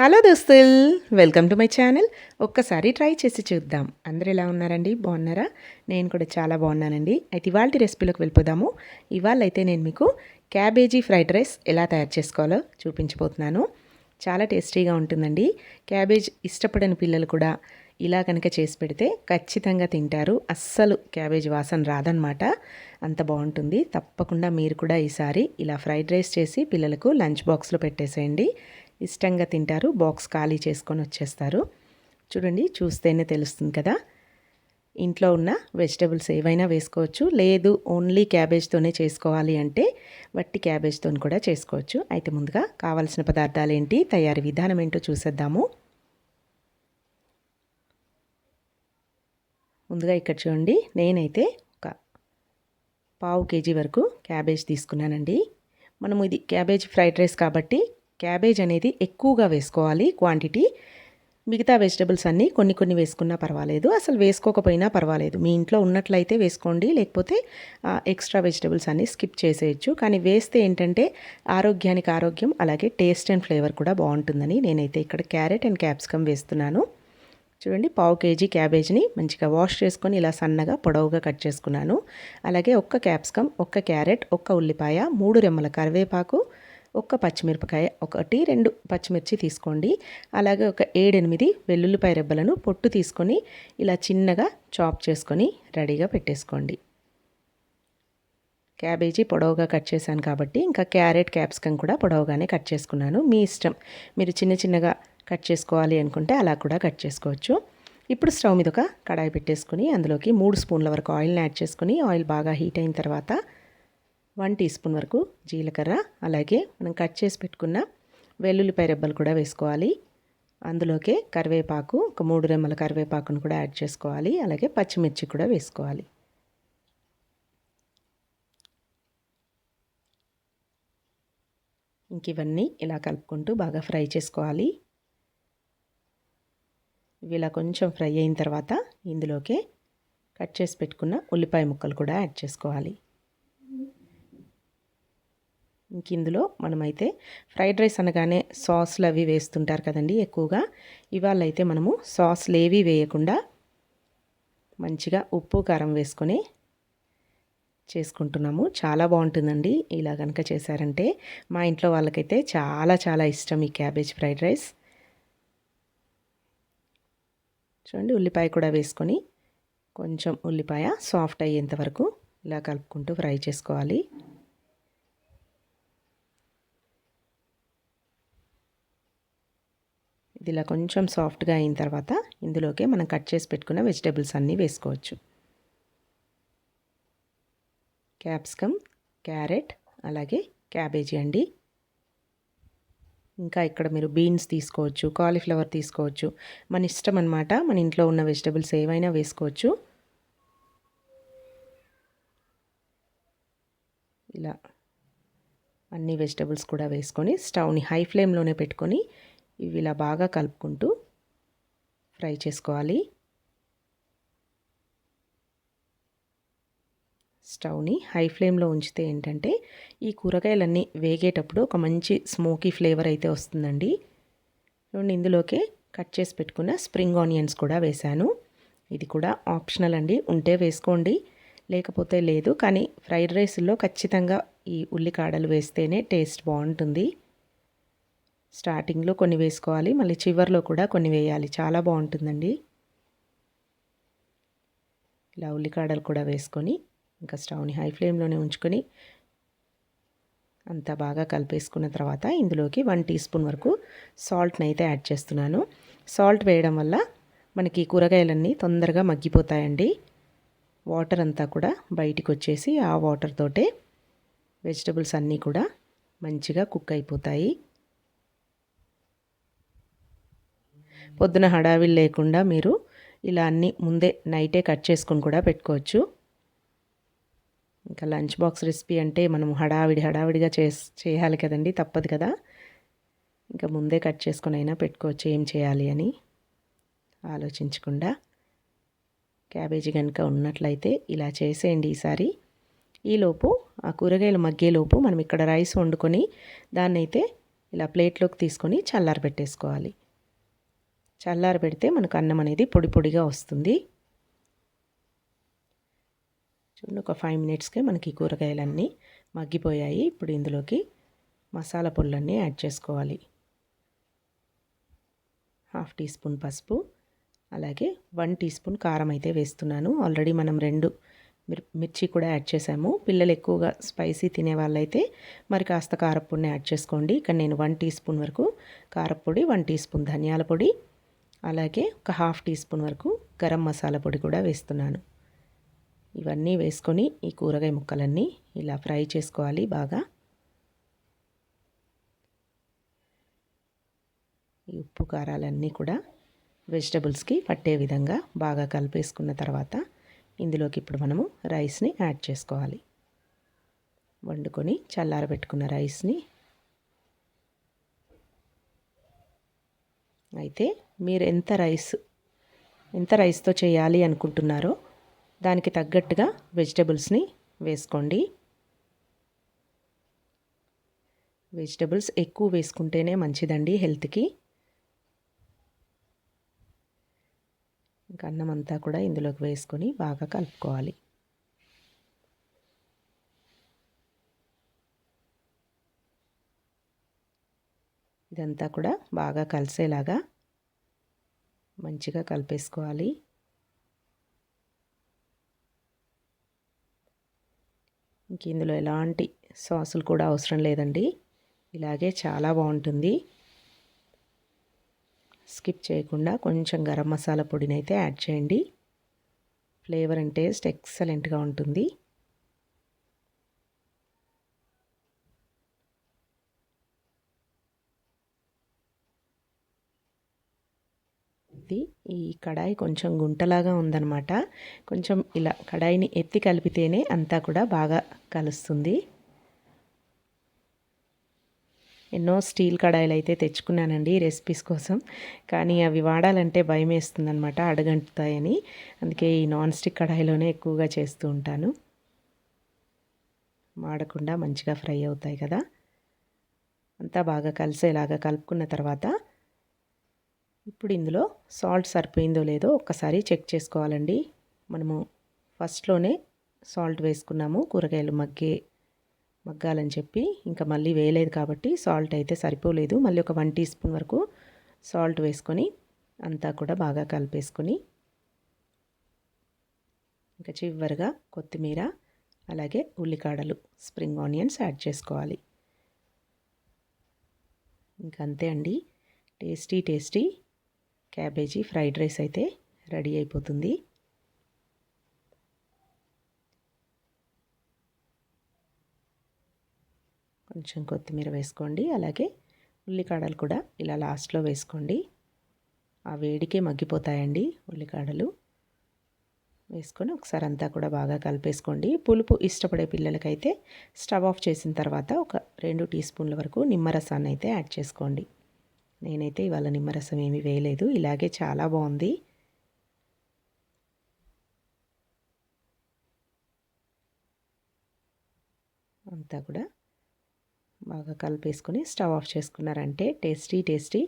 Hello దోస్తుల్ welcome to my channel. ఒక్కసారి try చేసి చూద్దాం. అందరు ఎలా ఉన్నారండి? బాగున్నారా? నేను కూడా చాలా బాగున్నానండి. అయితే ఇవాళ రెసిపీలోకి వెళ్ళిపోదాము. ఇవాళ అయితే నేను మీకు క్యాబేజీ ఫ్రైడ్ రైస్ ఎలా తయారు చేసుకోవాలో చూపించబోతున్నాను. చాలా టేస్టీగా ఉంటుందండి. క్యాబేజ్ ఇష్టపడని పిల్లలు కూడా ఇలా కనుక చేసి పెడితే ఖచ్చితంగా తింటారు. అస్సలు క్యాబేజ్ వాసన రాదనమాట అంత బాగుంటుంది. తప్పకుండా మీరు కూడా ఈసారి ఇలా ఫ్రైడ్ రైస్ చేసి పిల్లలకు లంచ్ బాక్స్లో పెట్టేసేయండి. ఇష్టంగా తింటారు. బాక్స్ ఖాళీ చేసుకొని వచ్చేస్తారు. చూడండి చూస్తేనే తెలుస్తుంది కదా. ఇంట్లో ఉన్న వెజిటబుల్స్ ఏవైనా వేసుకోవచ్చు. లేదు ఓన్లీ క్యాబేజ్తోనే చేసుకోవాలి అంటే వట్టి క్యాబేజ్తో కూడా చేసుకోవచ్చు. అయితే ముందుగా కావాల్సిన పదార్థాలు ఏంటి తయారీ విధానం ఏంటో చూసేద్దాము. ముందుగా ఇక్కడ చూడండి నేనైతే ఒక పావు కేజీ వరకు క్యాబేజ్ తీసుకున్నానండి. మనము ఇది క్యాబేజ్ ఫ్రైడ్ రైస్ కాబట్టి క్యాబేజ్ అనేది ఎక్కువగా వేసుకోవాలి క్వాంటిటీ. మిగతా వెజిటబుల్స్ అన్నీ కొన్ని కొన్ని వేసుకున్నా పర్వాలేదు. అసలు వేసుకోకపోయినా పర్వాలేదు. మీ ఇంట్లో ఉన్నట్లయితే వేసుకోండి లేకపోతే ఎక్స్ట్రా వెజిటబుల్స్ అన్నీ స్కిప్ చేసేయచ్చు. కానీ వేస్తే ఏంటంటే ఆరోగ్యానికి ఆరోగ్యం అలాగే టేస్ట్ అండ్ ఫ్లేవర్ కూడా బాగుంటుందని నేనైతే ఇక్కడ క్యారెట్ అండ్ క్యాప్సికమ్ వేస్తున్నాను. చూడండి పావు కేజీ క్యాబేజ్ని మంచిగా వాష్ చేసుకొని ఇలా సన్నగా పొడవుగా కట్ చేసుకున్నాను. అలాగే ఒక్క క్యాప్సికమ్ ఒక్క క్యారెట్ ఒక్క ఉల్లిపాయ మూడు రెమ్మల కరివేపాకు ఒక్క పచ్చిమిరపకాయ ఒకటి రెండు పచ్చిమిర్చి తీసుకోండి. అలాగే ఒక ఏడెనిమిది వెల్లుల్లిపాయ రెబ్బలను పొట్టు తీసుకొని ఇలా చిన్నగా చాప్ చేసుకొని రెడీగా పెట్టేసుకోండి. క్యాబేజీ పొడవుగా కట్ చేశాను కాబట్టి ఇంకా క్యారెట్ క్యాప్సికమ్ కూడా పొడవుగానే కట్ చేసుకున్నాను. మీ ఇష్టం. మీరు చిన్న చిన్నగా కట్ చేసుకోవాలి అనుకుంటే అలా కూడా కట్ చేసుకోవచ్చు. ఇప్పుడు స్టవ్ మీద ఒక కడాయి పెట్టేసుకుని అందులోకి మూడు స్పూన్ల వరకు ఆయిల్ని యాడ్ చేసుకుని ఆయిల్ బాగా హీట్ అయిన తర్వాత వన్ టీ స్పూన్ వరకు జీలకర్ర అలాగే మనం కట్ చేసి పెట్టుకున్న వెల్లుల్లిపాయ రెబ్బలు కూడా వేసుకోవాలి. అందులోకే కరివేపాకు ఒక మూడు రెమ్మల కరివేపాకును కూడా యాడ్ చేసుకోవాలి. అలాగే పచ్చిమిర్చి కూడా వేసుకోవాలి. ఇంక ఇవన్నీ ఇలా కలుపుకుంటూ బాగా ఫ్రై చేసుకోవాలి. ఇవి ఇలా కొంచెం ఫ్రై అయిన తర్వాత ఇందులోకి కట్ చేసి పెట్టుకున్న ఉల్లిపాయ ముక్కలు కూడా యాడ్ చేసుకోవాలి. ఇంక ఇందులో మనమైతే ఫ్రైడ్ రైస్ అనగానే సాస్లు అవి వేస్తుంటారు కదండి ఎక్కువగా. ఇవాళ అయితే మనము సాస్లు ఏవి వేయకుండా మంచిగా ఉప్పు కారం వేసుకొని చేసుకుంటున్నాము. చాలా బాగుంటుందండి. ఇలా కనుక చేశారంటే మా ఇంట్లో వాళ్ళకైతే చాలా చాలా ఇష్టం ఈ క్యాబేజ్ ఫ్రైడ్ రైస్. చూడండి ఉల్లిపాయ కూడా వేసుకొని కొంచెం ఉల్లిపాయ సాఫ్ట్ అయ్యేంత వరకు ఇలా కలుపుకుంటూ ఫ్రై చేసుకోవాలి. ఇది ఇలా కొంచెం సాఫ్ట్గా అయిన తర్వాత ఇందులోకి మనం కట్ చేసి పెట్టుకున్న వెజిటేబుల్స్ అన్నీ వేసుకోవచ్చు. క్యాప్సికమ్ క్యారెట్ అలాగే క్యాబేజీ అండి. ఇంకా ఇక్కడ మీరు బీన్స్ తీసుకోవచ్చు కాలీఫ్లవర్ తీసుకోవచ్చు. మన ఇష్టం అనమాట మన ఇంట్లో ఉన్న వెజిటబుల్స్ ఏవైనా వేసుకోవచ్చు. ఇలా అన్ని వెజిటబుల్స్ కూడా వేసుకొని స్టవ్ని హై ఫ్లేమ్లోనే పెట్టుకొని ఇవి ఇలా బాగా కలుపుకుంటూ ఫ్రై చేసుకోవాలి. స్టవ్ని హై ఫ్లేమ్లో ఉంచితే ఏంటంటే ఈ కూరగాయలన్నీ వేగేటప్పుడు ఒక మంచి స్మోకీ ఫ్లేవర్ అయితే వస్తుందండి. చూడండి ఇందులోకి కట్ చేసి పెట్టుకున్న స్ప్రింగ్ ఆనియన్స్ కూడా వేశాను. ఇది కూడా ఆప్షనల్ అండి ఉంటే వేసుకోండి లేకపోతే లేదు. కానీ ఫ్రైడ్ రైస్లో ఖచ్చితంగా ఈ ఉల్లికాడలు వేస్తేనే టేస్ట్ బాగుంటుంది. స్టార్టింగ్లో కొన్ని వేసుకోవాలి మళ్ళీ చివరిలో కూడా కొన్ని వేయాలి. చాలా బాగుంటుందండి. ఇలా ఉల్లికాడలు కూడా వేసుకొని ఇంకా స్టవ్ని హై ఫ్లేమ్లోనే ఉంచుకొని అంతా బాగా కలిపేసుకున్న తర్వాత ఇందులోకి వన్ టీ స్పూన్ వరకు సాల్ట్ని అయితే యాడ్ చేస్తున్నాను. సాల్ట్ వేయడం వల్ల మనకి కూరగాయలన్నీ తొందరగా మగ్గిపోతాయండి. వాటర్ అంతా కూడా బయటికి వచ్చేసి ఆ వాటర్ తోటే వెజిటబుల్స్ అన్నీ కూడా మంచిగా కుక్ అయిపోతాయి. పొద్దున హడావిడి లేకుండా మీరు ఇలా అన్నీ ముందే నైటే కట్ చేసుకొని కూడా పెట్టుకోవచ్చు. ఇంకా లంచ్ బాక్స్ రెసిపీ అంటే మనం హడావిడి హడావిడిగా చే చేయాలి కదండి తప్పదు కదా. ఇంకా ముందే కట్ చేసుకొని అయినా పెట్టుకోవచ్చు ఏం చేయాలి అని ఆలోచించకుండా. క్యాబేజీ కనుక ఉన్నట్లయితే ఇలా చేసేయండి ఈసారి. ఈలోపు ఆ కూరగాయలు మగ్గేలోపు మనం ఇక్కడ రైస్ వండుకొని దాన్ని అయితే ఇలా ప్లేట్లోకి తీసుకొని చల్లారి పెట్టేసుకోవాలి చల్లారి పెడితే మనకు అన్నం అనేది పొడి పొడిగా వస్తుంది. చూడండి ఒక ఫైవ్ మినిట్స్కే మనకి కూరగాయలన్నీ మగ్గిపోయాయి. ఇప్పుడు ఇందులోకి మసాలా పొళ్ళన్నీ యాడ్ చేసుకోవాలి. హాఫ్ టీ స్పూన్ పసుపు అలాగే వన్ టీ స్పూన్ కారం అయితే వేస్తున్నాను. ఆల్రెడీ మనం రెండు మిర్ మిర్చి కూడా యాడ్ చేసాము. పిల్లలు ఎక్కువగా స్పైసీ తినే వాళ్ళైతే మరి కాస్త కారపొడిని యాడ్ చేసుకోండి. ఇక్కడ నేను వన్ టీ స్పూన్ వరకు కారపొడి వన్ టీ స్పూన్ ధనియాల పొడి అలాగే ఒక హాఫ్ టీ స్పూన్ వరకు గరం మసాలా పొడి కూడా వేస్తున్నాను. ఇవన్నీ వేసుకొని ఈ కూరగాయ ముక్కలన్నీ ఇలా ఫ్రై చేసుకోవాలి బాగా. ఈ ఉప్పు కారాలన్నీ కూడా వెజిటబుల్స్కి పట్టే విధంగా బాగా కలిపేసుకున్న తర్వాత ఇందులోకి ఇప్పుడు మనము రైస్ని యాడ్ చేసుకోవాలి. వండుకొని చల్లారబెట్టుకున్న రైస్ని అయితే మీరు ఎంత రైస్ ఎంత రైస్తో చేయాలి అనుకుంటున్నారో దానికి తగ్గట్టుగా వెజిటబుల్స్ని వేసుకోండి. వెజిటబుల్స్ ఎక్కువ వేసుకుంటేనే మంచిదండి హెల్త్కి. ఇంకా అన్నం అంతా కూడా ఇందులోకి వేసుకొని బాగా కలుపుకోవాలి. ఇదంతా కూడా బాగా కలిసేలాగా మంచిగా కలిపేసుకోవాలి. ఇంక ఇందులో ఎలాంటి సాసులు కూడా అవసరం లేదండి. ఇలాగే చాలా బాగుంటుంది. స్కిప్ చేయకుండా కొంచెం గరం మసాలా పొడిని అయితే యాడ్ చేయండి. ఫ్లేవర్ అండ్ టేస్ట్ ఎక్సలెంట్గా ఉంటుంది. ఇది ఈ కడాయి కొంచెం గుంటలాగా ఉందన్నమాట. కొంచెం ఇలా కడాయిని ఎత్తి కలిపితేనే అంతా కూడా బాగా కలుస్తుంది. ఎన్నో స్టీల్ కడాయిలు అయితే తెచ్చుకున్నానండి రెసిపీస్ కోసం. కానీ అవి వాడాలంటే భయం వేస్తుందనమాట అడగంటుతాయని. అందుకే ఈ నాన్ స్టిక్ కడాయిలోనే ఎక్కువగా చేస్తూ ఉంటాను. మాడకుండా మంచిగా ఫ్రై అవుతాయి కదా. అంతా బాగా కలిసేలాగా కలుపుకున్న తర్వాత ఇప్పుడు ఇందులో సాల్ట్ సరిపోయిందో లేదో ఒక్కసారి చెక్ చేసుకోవాలండి. మనము ఫస్ట్లోనే సాల్ట్ వేసుకున్నాము కూరగాయలు మగ్గే మగ్గాలని చెప్పి. ఇంకా మళ్ళీ వేయలేదు కాబట్టి సాల్ట్ అయితే సరిపోలేదు. మళ్ళీ ఒక వన్ టీ స్పూన్ వరకు సాల్ట్ వేసుకొని అంతా కూడా బాగా కలిపేసుకొని ఇంకా చివరిగా కొత్తిమీర అలాగే ఉల్లికాడలు స్ప్రింగ్ ఆనియన్స్ యాడ్ చేసుకోవాలి. ఇంకంతే అంతే అండి. Tasty tasty cabbage fried rice అయితే రెడీ అయిపోతుంది. కొంచెం కొత్తిమీర వేసుకోండి అలాగే ఉల్లికాడలు కూడా ఇలా లాస్ట్లో వేసుకోండి. ఆ వేడికే మగ్గిపోతాయండి ఉల్లికాడలు. వేసుకొని ఒకసారి అంతా కూడా బాగా కలిపేసుకోండి. పులుపు ఇష్టపడే పిల్లలకైతే స్టవ్ ఆఫ్ చేసిన తర్వాత ఒక రెండు టీ స్పూన్ల వరకు నిమ్మరసాన్ని అయితే యాడ్ చేసుకోండి. నేనైతే ఇవాళ నిమ్మరసం ఏమీ వేయలేదు. ఇలాగే చాలా బాగుంది. అంతా కూడా బాగా కలిపేసుకొని స్టవ్ ఆఫ్ చేసుకున్నారంటే tasty tasty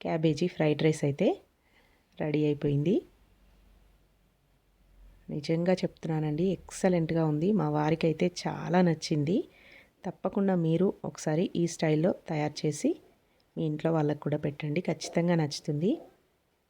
cabbage fried rice అయితే రెడీ అయిపోయింది. నిజంగా చెప్తున్నానండి ఎక్సలెంట్గా ఉంది. మా వారికి అయితే చాలా నచ్చింది. తప్పకుండా మీరు ఒకసారి ఈ స్టైల్లో తయారు చేసి మీ ఇంట్లో వాళ్ళకు కూడా పెట్టండి. ఖచ్చితంగా నచ్చుతుంది.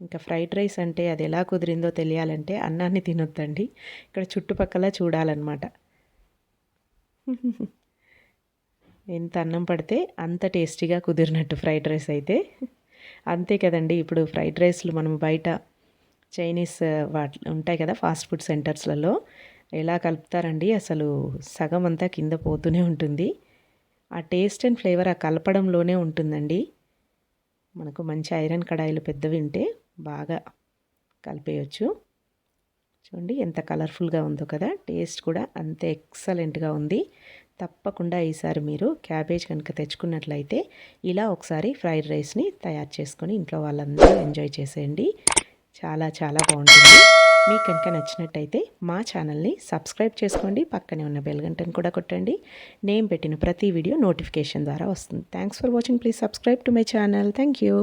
ఇంకా ఫ్రైడ్ రైస్ అంటే అది ఎలా కుదిరిందో తెలియాలంటే అన్నాన్ని తినొద్దండి. ఇక్కడ చుట్టుపక్కల చూడాలన్నమాట. ఎంత అన్నం పడితే అంత టేస్టీగా కుదిరినట్టు ఫ్రైడ్ రైస్ అయితే. అంతే కదండి. ఇప్పుడు ఫ్రైడ్ రైస్లు మనం బయట చైనీస్ వాటి ఉంటాయి కదా ఫాస్ట్ ఫుడ్ సెంటర్స్లలో ఎలా కలుపుతారండి? అసలు సగం అంతా కింద పోతూనే ఉంటుంది. ఆ టేస్ట్ అండ్ ఫ్లేవర్ ఆ కలపడంలోనే ఉంటుందండి. మనకు మంచి ఐరన్ కడాయిలు పెద్దవి ఉంటే బాగా కలిపేయచ్చు. చూడండి ఎంత కలర్ఫుల్గా ఉందో కదా. టేస్ట్ కూడా అంతే ఎక్సలెంట్గా ఉంది. తప్పకుండా ఈసారి మీరు క్యాబేజ్ కనుక తెచ్చుకున్నట్లయితే ఇలా ఒకసారి ఫ్రైడ్ రైస్ని తయారు చేసుకొని ఇంట్లో వాళ్ళందరూ ఎంజాయ్ చేసేయండి. చాలా చాలా బాగుంటుంది. మీకు కనుక నచ్చినట్టయితే మా ఛానల్ని సబ్స్క్రైబ్ చేసుకోండి పక్కనే ఉన్న బెల్గంటను కూడా కొట్టండి. నేను పెట్టిన ప్రతి వీడియో నోటిఫికేషన్ ద్వారా వస్తుంది. Thanks for watching please subscribe to my channel thank you